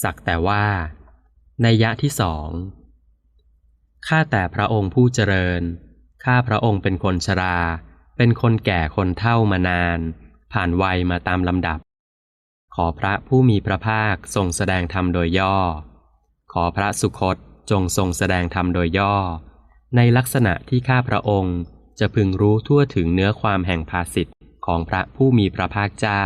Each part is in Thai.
สักแต่ว่า ในยะที่สองข้าแต่พระองค์ผู้เจริญ ข้าพระองค์เป็นคนชรา เป็นคนแก่คนเฒ่ามานาน ผ่านวัยมาตามลำดับ ขอพระผู้มีพระภาคทรงแสดงธรรมโดยย่อ ขอพระสุคตจงทรงแสดงธรรมโดยย่อ ในลักษณะที่ข้าพระองค์จะพึงรู้ทั่วถึงเนื้อความแห่งภาสิทธิ์ของพระผู้มีพระภาคเจ้า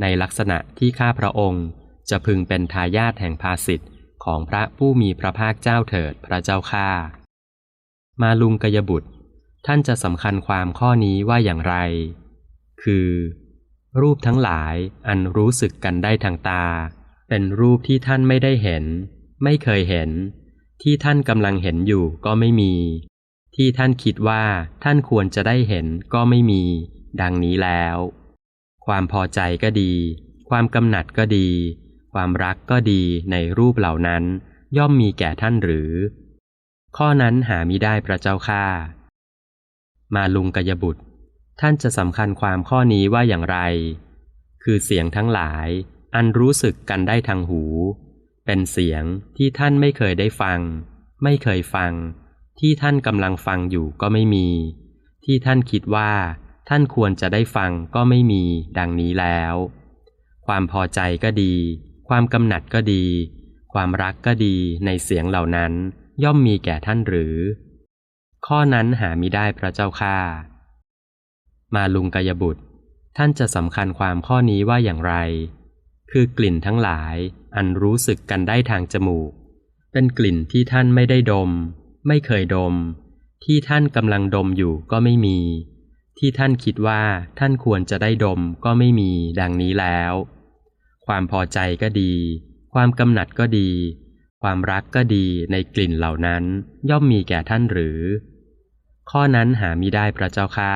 ในลักษณะที่ข้าพระองค์ จะพึงเป็นทายาทแห่งภาสิทธิ์ของพระผู้มีพระภาคเจ้าเถิดพระเจ้าข้ามาลุงกยบุตร ท่านจะสำคัญความข้อนี้ว่าอย่างไร คือ รูปทั้งหลายอันรู้สึกกันได้ทางตา เป็นรูปที่ท่านไม่ได้เห็น ไม่เคยเห็น ที่ท่านกำลังเห็นอยู่ก็ไม่มี ที่ท่านคิดว่าท่านควรจะได้เห็นก็ไม่มี ดังนี้แล้ว ความพอใจก็ดี ความกำหนัดก็ดี ความรักก็ดีในรูปเหล่านั้น ย่อมมีแก่ท่านหรือ ข้อนั้นหามิได้พระเจ้าข้ามาลุงกยบุตร ท่านจะสำคัญความข้อนี้ว่าอย่างไร คือเสียงทั้งหลาย อันรู้สึกกันได้ทางหู เป็นเสียงที่ท่านไม่เคยได้ฟัง ไม่เคยฟัง ที่ท่านกำลังฟังอยู่ก็ไม่มี ที่ท่านคิดว่า ท่านควรจะได้ฟังก็ไม่มี ดังนี้แล้ว ความพอใจก็ดี ความกำหนัดก็ดี ความรักก็ดีในเสียงเหล่านั้นย่อมมีแก่ท่านหรือ ข้อนั้นหามิได้พระเจ้าข้ามาลุงกายบุตร ท่านจะสำคัญความข้อนี้ว่าอย่างไร คือกลิ่นทั้งหลายอันรู้สึกกันได้ทางจมูก เป็นกลิ่นที่ท่านไม่ได้ดม ไม่เคยดม ที่ท่านกำลังดมอยู่ก็ไม่มี ที่ท่านคิดว่าท่านควรจะได้ดมก็ไม่มีดังนี้แล้ว ความพอใจก็ดี ความกำหนัดก็ดี ความรักก็ดีในกลิ่นเหล่านั้นย่อมมีแก่ท่านหรือ ข้อนั้นหามิได้พระเจ้าข้า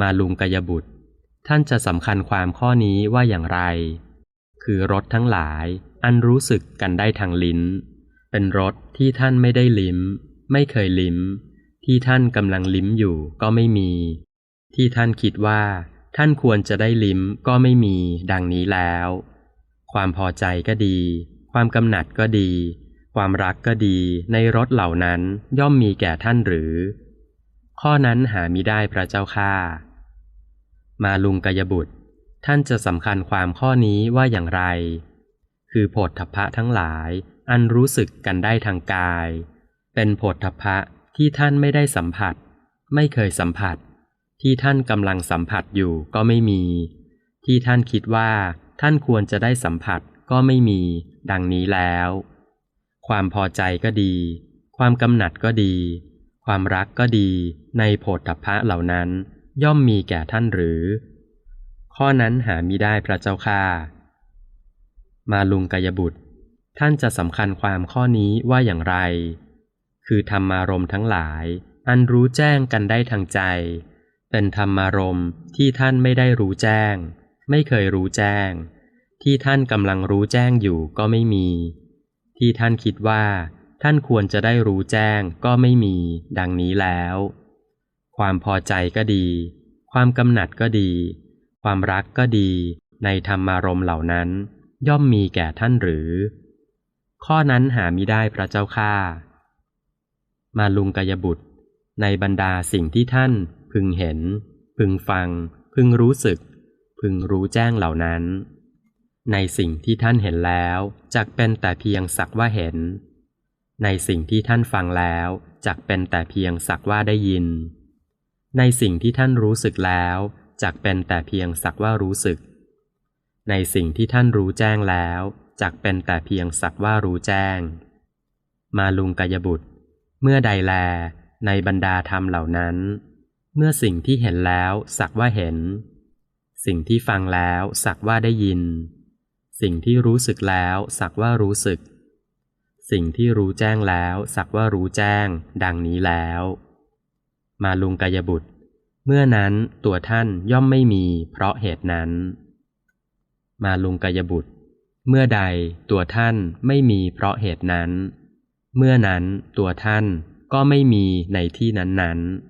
มาลุงกยบุตร ท่านจะสำคัญความข้อนี้ว่าอย่างไร คือรสทั้งหลายอันรู้สึกกันได้ทางลิ้น เป็นรสที่ท่านไม่ได้ลิ้ม ไม่เคยลิ้ม ที่ท่านกำลังลิ้มอยู่ก็ไม่มี ที่ท่านคิดว่า ท่านควรจะได้ลิ้มก็ไม่มีดังนี้แล้ว ความพอใจก็ดี ความกำหนัดก็ดี ความรักก็ดีในรสเหล่านั้นย่อมมีแก่ท่านหรือ ข้อนั้นหามิได้พระเจ้าข้ามาลุงกยบุตร ท่านจะสำคัญความข้อนี้ว่าอย่างไร คือโผฏฐพะทั้งหลายอันรู้สึกกันได้ทางกาย เป็นโผฏฐพะที่ท่านไม่ได้สัมผัส ไม่เคยสัมผัส ที่ท่านกำลังสัมผัสอยู่ก็ไม่มี ที่ท่านคิดว่าท่านควรจะได้สัมผัสก็ไม่มี ดังนี้แล้ว ความพอใจก็ดี ความกำหนัดก็ดี ความรักก็ดีในโผฏฐัพพะเหล่านั้น ย่อมมีแก่ท่านหรือ ข้อนั้นหามิได้พระเจ้าข้ามาลุงกายบุตร ท่านจะสำคัญความข้อนี้ว่าอย่างไร คือธรรมารมทั้งหลาย อันรู้แจ้งกันได้ทางใจ เป็นธรรมารมที่ท่านไม่ได้รู้แจ้ง ไม่เคยรู้แจ้ง ที่ท่านกำลังรู้แจ้งอยู่ก็ไม่มี ที่ท่านคิดว่า ท่านควรจะได้รู้แจ้งก็ไม่มี ดังนี้แล้ว ความพอใจก็ดี ความกำหนัดก็ดี ความรักก็ดี ในธรรมารมเหล่านั้น ย่อมมีแก่ท่านหรือ ข้อนั้นหามิได้พระเจ้าข้ามาลุงกยบุตร ในบรรดาสิ่งที่ท่าน พึงเห็น พึงฟัง พึงรู้สึก พึงรู้แจ้งเหล่านั้น ในสิ่งที่ท่านเห็นแล้วจักเป็นแต่เพียงสักว่าเห็น ในสิ่งที่ท่านฟังแล้วจักเป็นแต่เพียงสักว่าได้ยิน ในสิ่งที่ท่านรู้สึกแล้วจักเป็นแต่เพียงสักว่ารู้สึก ในสิ่งที่ท่านรู้แจ้งแล้วจักเป็นแต่เพียงสักว่ารู้แจ้ง มาลุงกายบุตร เมื่อใดแล ในบรรดาธรรมเหล่านั้น เมื่อสิ่งที่เห็นแล้วสักว่าเห็น สิ่งที่ฟังแล้วสักว่าได้ยิน สิ่งที่รู้สึกแล้วสักว่ารู้สึก สิ่งที่รู้แจ้งแล้วสักว่ารู้แจ้ง ดังนี้แล้ว มาลุงกายบุตร เมื่อนั้นตัวท่านย่อมไม่มี เพราะเหตุนั้น มาลุงกายบุตร เมื่อใดตัวท่านไม่มีเพราะเหตุนั้น เมื่อนั้นตัวท่านก็ไม่มีในที่นั้นๆ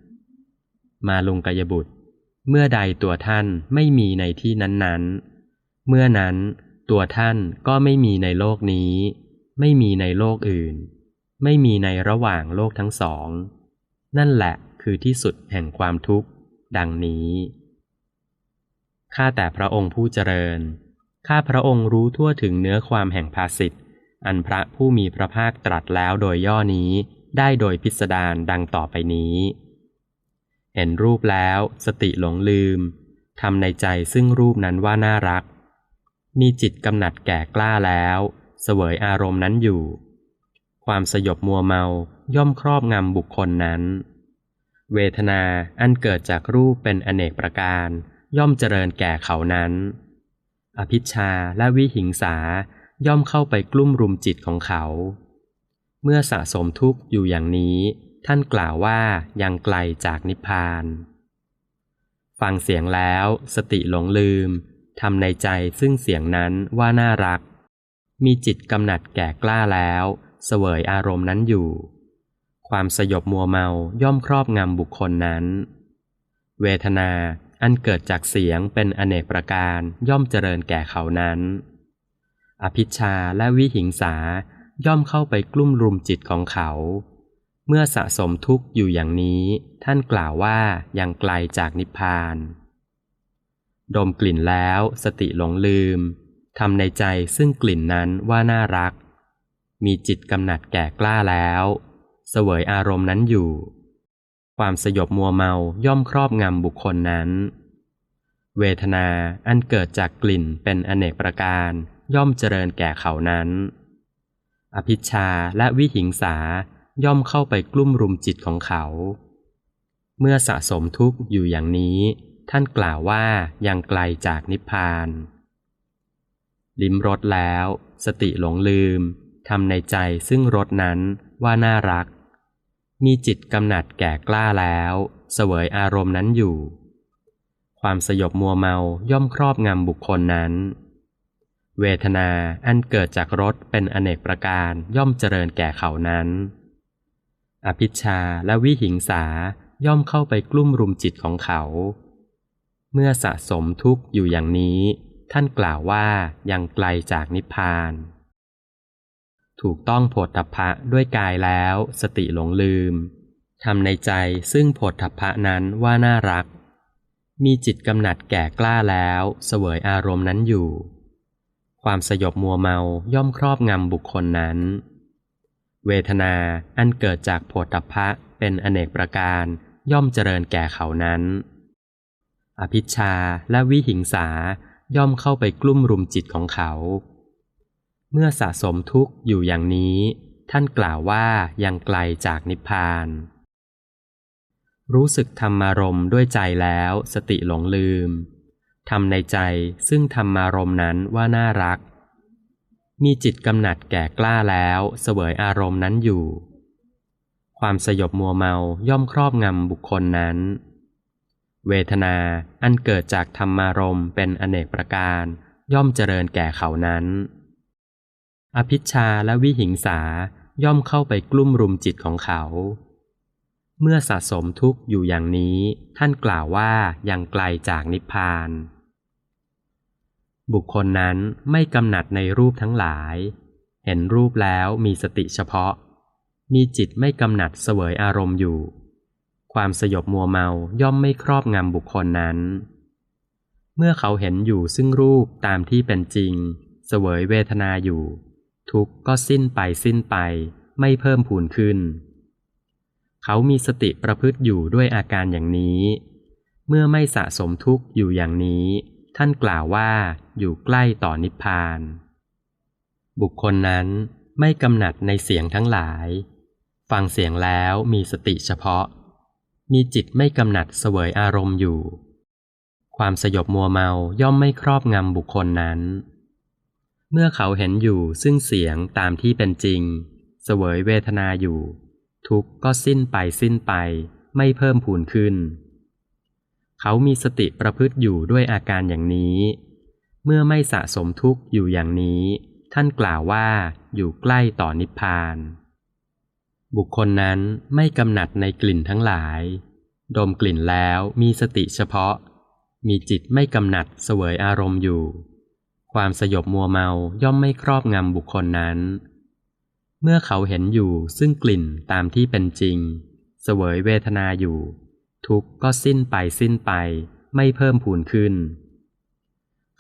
มาลุงกายบุตร เมื่อใดตัวท่านไม่มีในที่นั้นๆ เมื่อนั้นตัวท่านก็ไม่มีในโลกนี้ ไม่มีในโลกอื่น ไม่มีในระหว่างโลกทั้งสอง นั่นแหละคือที่สุดแห่งความทุกข์ ดังนี้ข้าแต่พระองค์ผู้เจริญ ข้าพระองค์รู้ทั่วถึงเนื้อความแห่งภาสิทธ์อันพระผู้มีพระภาคตรัสแล้วโดยย่อนี้ได้โดยพิสดารดังต่อไปนี้ เห็นรูปแล้วสติหลงลืมทำในใจซึ่งรูปนั้นว่าน่ารัก มีจิตกำหนัดแก่กล้าแล้ว เสวยอารมณ์นั้นอยู่ ความสยบมัวเมาย่อมครอบงำบุคคลนั้น เวทนาอันเกิดจากรูปเป็นอเนกประการ ย่อมเจริญแก่เขานั้น อภิชาและวิหิงสาย่อมเข้าไปกลุ่มรุมจิตของเขา เมื่อสะสมทุกข์อยู่อย่างนี้ ท่านกล่าวว่ายังไกลจากนิพพาน ฟังเสียงแล้วสติหลงลืมทำในใจซึ่งเสียงนั้นว่าน่ารัก มีจิตกำหนัดแก่กล้าแล้วเสวยอารมณ์นั้นอยู่ ความสยบมัวเมาย่อมครอบงำบุคคลนั้น เวทนาอันเกิดจากเสียงเป็นอเนกประการย่อมเจริญแก่เขานั้น อภิชาและวิหิงสาย่อมเข้าไปกลุ่มรุมจิตของเขา เมื่อสะสมทุกข์อยู่อย่างนี้ ท่านกล่าวว่ายังไกลจากนิพพาน ดมกลิ่นแล้วสติหลงลืมทำในใจซึ่งกลิ่นนั้นว่าน่ารัก มีจิตกำหนัดแก่กล้าแล้ว เสวยอารมณ์นั้นอยู่ ความสยบมัวเมาย่อมครอบงำบุคคลนั้น เวทนาอันเกิดจากกลิ่นเป็นอเนกประการย่อมเจริญแก่เขานั้น อภิชาและวิหิงสา ย่อมเข้าไปกลุ่มรุมจิตของเขา เมื่อสะสมทุกข์อยู่อย่างนี้ ท่านกล่าวว่ายังไกลจากนิพพาน ลิ้มรสแล้ว สติหลงลืมทำในใจซึ่งรสนั้นว่าน่ารัก มีจิตกำหนัดแก่กล้าแล้ว เสวยอารมณ์นั้นอยู่ ความสยบมัวเมาย่อมครอบงำบุคคลนั้น เวทนาอันเกิดจากรสเป็นอเนกประการย่อมเจริญแก่เขานั้น อภิชาและวิหิงสาย่อมเข้าไปกลุ่มรุมจิตของเขา เมื่อสะสมทุกข์อยู่อย่างนี้ ท่านกล่าวว่ายังไกลจากนิพพาน ถูกต้องโผฏฐัพพะด้วยกายแล้วสติหลงลืมทำในใจซึ่งโผฏฐัพพะนั้นว่าน่ารัก มีจิตกำหนัดแก่กล้าแล้วเสวยอารมณ์นั้นอยู่ ความสยบมัวเมาย่อมครอบงำบุคคลนั้น เวทนาอันเกิดจากโผฏฐัพพะเป็นอเนกประการ ย่อมเจริญแก่เขานั้น อภิชาและวิหิงสาย่อมเข้าไปกลุ่มรุมจิตของเขา เมื่อสะสมทุกข์อยู่อย่างนี้ ท่านกล่าวว่ายังไกลจากนิพพาน รู้สึกธรรมารมด้วยใจแล้วสติหลงลืมทำในใจซึ่งธรรมารมนั้นว่าน่ารัก มีจิตกำหนัดแก่กล้าแล้วเสวยอารมณ์นั้นอยู่ ความสยบมัวเมาย่อมครอบงำบุคคลนั้น เวทนาอันเกิดจากธรรมารมณ์เป็นอเนกประการย่อมเจริญแก่เขานั้น อภิชาและวิหิงสาย่อมเข้าไปกลุ่มรุมจิตของเขา เมื่อสะสมทุกข์อยู่อย่างนี้ท่านกล่าวว่ายังไกลจากนิพพาน บุคคลนั้นไม่กำหนัดในรูปทั้งหลาย เห็นรูปแล้วมีสติเฉพาะ มีจิตไม่กำหนัดเสวยอารมณ์อยู่ ความสยบมัวเมาย่อมไม่ครอบงำบุคคลนั้น เมื่อเขาเห็นอยู่ซึ่งรูปตามที่เป็นจริง เสวยเวทนาอยู่ ทุกข์ก็สิ้นไปสิ้นไป ไม่เพิ่มพูนขึ้น เขามีสติประพฤติอยู่ด้วยอาการอย่างนี้ เมื่อไม่สะสมทุกข์อยู่อย่างนี้ ท่านกล่าวว่าอยู่ใกล้ต่อนิพพาน บุคคลนั้นไม่กำหนัดในเสียงทั้งหลาย ฟังเสียงแล้วมีสติเฉพาะ มีจิตไม่กำหนัดเสวยอารมณ์อยู่ ความสยบมัวเมาย่อมไม่ครอบงำบุคคลนั้น เมื่อเขาเห็นอยู่ซึ่งเสียงตามที่เป็นจริง เสวยเวทนาอยู่ ทุกข์ก็สิ้นไปสิ้นไปไม่เพิ่มพูนขึ้น เขามีสติประพฤติอยู่ด้วยอาการอย่างนี้ เมื่อไม่สะสมทุกข์อยู่อย่างนี้ ท่านกล่าวว่าอยู่ใกล้ต่อนิพพาน บุคคลนั้นไม่กำหนัดในกลิ่นทั้งหลาย ดมกลิ่นแล้วมีสติเฉพาะ มีจิตไม่กำหนัดเสวยอารมณ์อยู่ ความสยบมัวเมาย่อมไม่ครอบงำบุคคลนั้น เมื่อเขาเห็นอยู่ซึ่งกลิ่นตามที่เป็นจริง เสวยเวทนาอยู่ ทุกข์ก็สิ้นไปสิ้นไป ไม่เพิ่มพูนขึ้น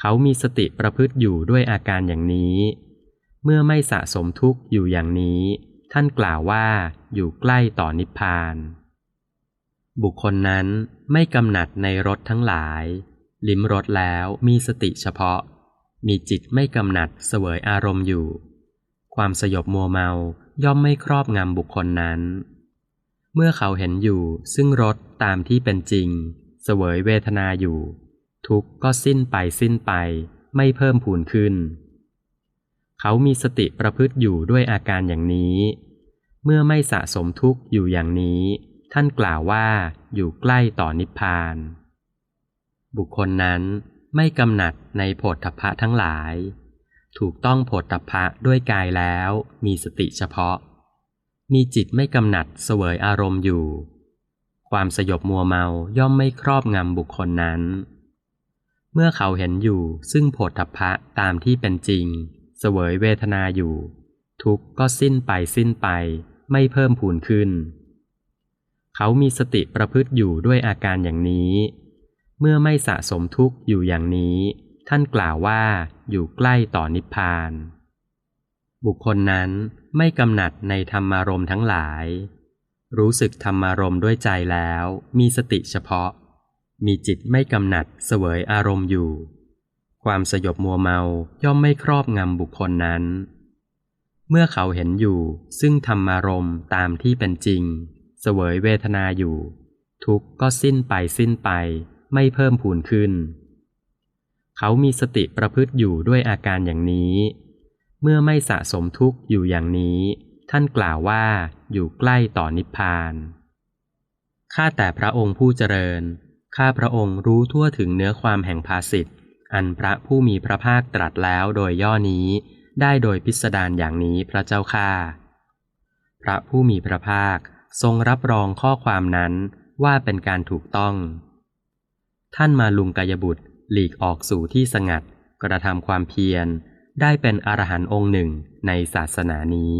เขามีสติประพฤติอยู่ด้วยอาการอย่างนี้ เมื่อไม่สะสมทุกข์อยู่อย่างนี้ ท่านกล่าวว่าอยู่ใกล้ต่อนิพพาน บุคคลนั้นไม่กำหนัดในรสทั้งหลาย ลิ้มรสแล้วมีสติเฉพาะ มีจิตไม่กำหนัดเสวยอารมณ์อยู่ ความสยบมัวเมาย่อมไม่ครอบงำบุคคลนั้น เมื่อเขาเห็นอยู่ซึ่งรสตามที่เป็นจริง เสวยเวทนาอยู่ ทุกข์ก็สิ้นไปสิ้นไป ไม่เพิ่มพูนขึ้น เขามีสติประพฤติอยู่ด้วยอาการอย่างนี้ เมื่อไม่สะสมทุกข์อยู่อย่างนี้ ท่านกล่าวว่าอยู่ใกล้ต่อนิพพาน บุคคลนั้นไม่กำหนัดในโผฏฐพะทั้งหลาย ถูกต้องโผฏฐพะด้วยกายแล้วมีสติเฉพาะ มีจิตไม่กำหนัดเสวยอารมณ์อยู่ ความสยบมัวเมาย่อมไม่ครอบงำบุคคลนั้น เมื่อเขาเห็นอยู่ซึ่งโผฏฐัพพะตามที่เป็นจริง เสวยเวทนาอยู่ ทุกข์ก็สิ้นไปสิ้นไปไม่เพิ่มพูนขึ้น เขามีสติประพฤติอยู่ด้วยอาการอย่างนี้ เมื่อไม่สะสมทุกข์อยู่อย่างนี้ ท่านกล่าวว่าอยู่ใกล้ต่อนิพพาน บุคคลนั้นไม่กำหนัดในธรรมารมณ์ทั้งหลาย รู้สึกธรรมารมณ์ด้วยใจแล้ว มีสติเฉพาะ มีจิตไม่กำหนัดเสวยอารมณ์อยู่ ความสยบมัวเมาย่อมไม่ครอบงำบุคคลนั้น เมื่อเขาเห็นอยู่ซึ่งธรรมารมณ์ตามที่เป็นจริง เสวยเวทนาอยู่ ทุกข์ก็สิ้นไปสิ้นไป ไม่เพิ่มพูนขึ้น เขามีสติประพฤติอยู่ด้วยอาการอย่างนี้ เมื่อไม่สะสมทุกข์อยู่อย่างนี้ ท่านกล่าวว่าอยู่ใกล้ต่อนิพพาน ข้าแต่พระองค์ผู้เจริญ ข้าพระองค์รู้ทั่วถึงเนื้อความแห่งภาสิทธิ์อันพระผู้มีพระภาคตรัสแล้วโดยย่อนี้ ได้โดยพิสดารอย่างนี้พระเจ้าข้าพระผู้มีพระภาคทรงรับรองข้อความนั้นว่าเป็นการถูกต้อง ท่านมาลุงกายบุตรหลีกออกสู่ที่สงัด กระทำความเพียร ได้เป็นอรหันต์องค์หนึ่งในศาสนานี้